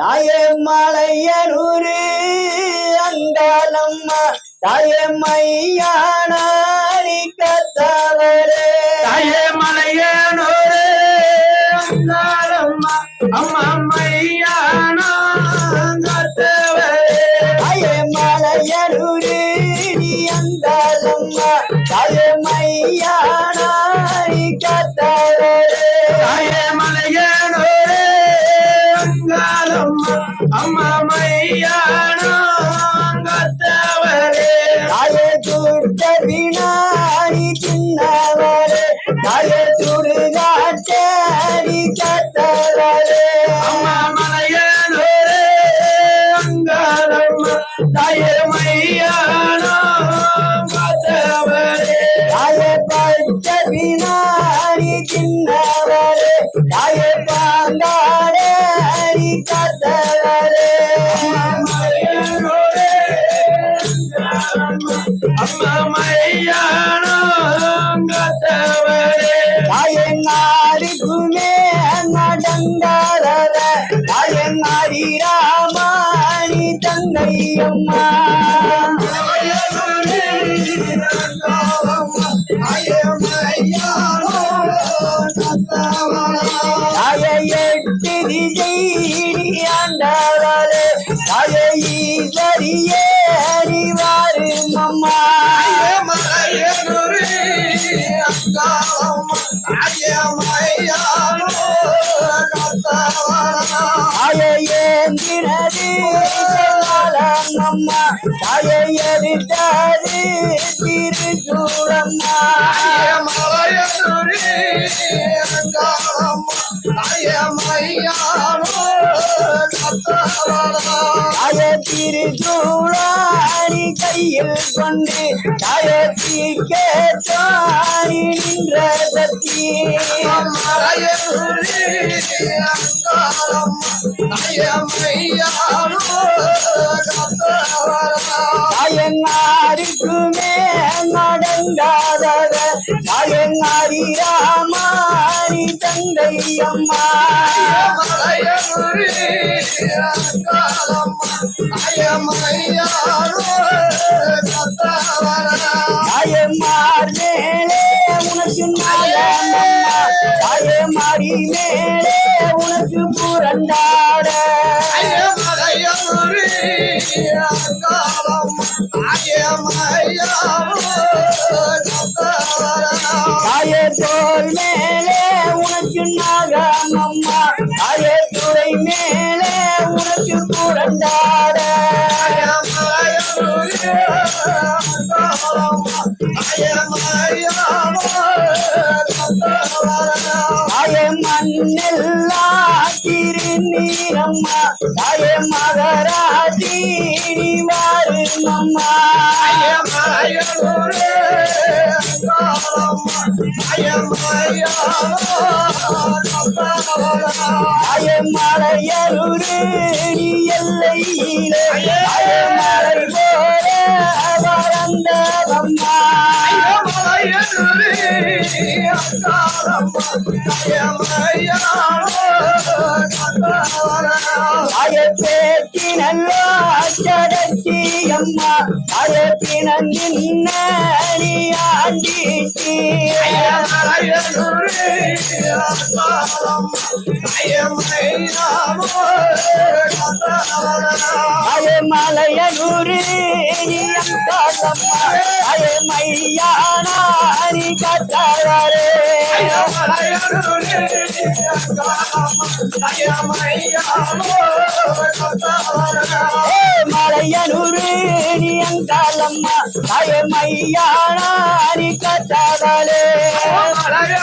தாயே மலையனூரு அங்காளம்மா தாயே மையானாரி கத்தாவரே தாயே மலையனோரே அங்காளம்மா அம்மா மையானா கத்தவரே தாயே மலையனூரு நீ அங்காளம்மா தாயே மையானாரி அங்காளம்மா தாய அம்மா தாய திருச்சூரம்மா தாய திருச்சூழாரி கையில் கொண்டு தாய தீக்கேற்றாரி நின்ற சக்தி தாயங்காருக்குமே நடங்காதவ தாயங்காரி ராமாரி தங்கை அம்மா அயமையாரோ தாய தோல் மேலே உனக்கு நாகமம்மா தாய துறை மேலே உனக்கு புரண்டாட. தாய வாருமம்மா தாய மலையருரு நீ எல்லையிலே. தாய மலை போல வளர்ந்தவம்மா தாய அம்மா தாய பிணந்து நின்ன நீ ஆண்டிச்சி மலையனூரு நீ மையானா நீ கத்தாரே மலையனூரு நீ அங்காளம்மா தாய மையானா நீ கத்தாரே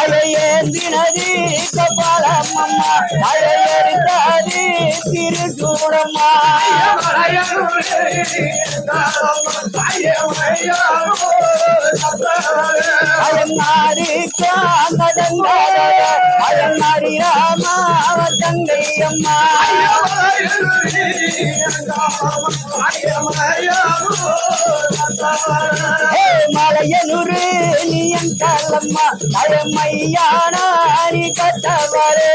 அழையேந்தினது கபாலம்மம்மா அழையறிந்தது திருச்சூடம்மா தங்கை அம்மா மலையனூரு நீ என் காலம்மா அயமையானாரி கட்டவரே.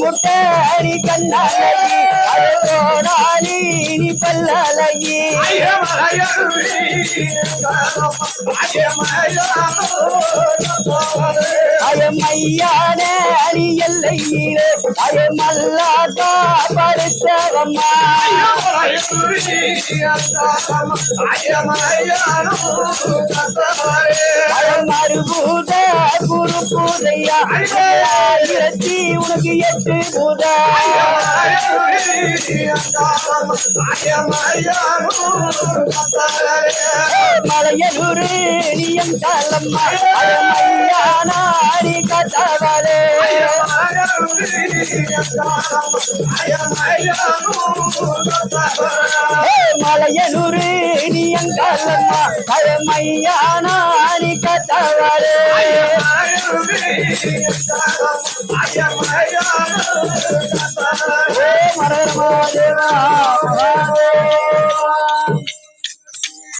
முட்டாரி கண்ணாலி அழகோடாலி நீ பல்லலகி அயமையான அணி எல்லையிலே அயமல்லாதா படுத்தவம்மா அயமறுபூத குரு பூதையா ஆயிரத்தி உனக்கு எட்டு மலையனூரு நீயம் காலம்மா அயமையானாரி கட்டவரே ஹே மலையனூரு நீயம் காலம்மா அயமையானாரி I am higher.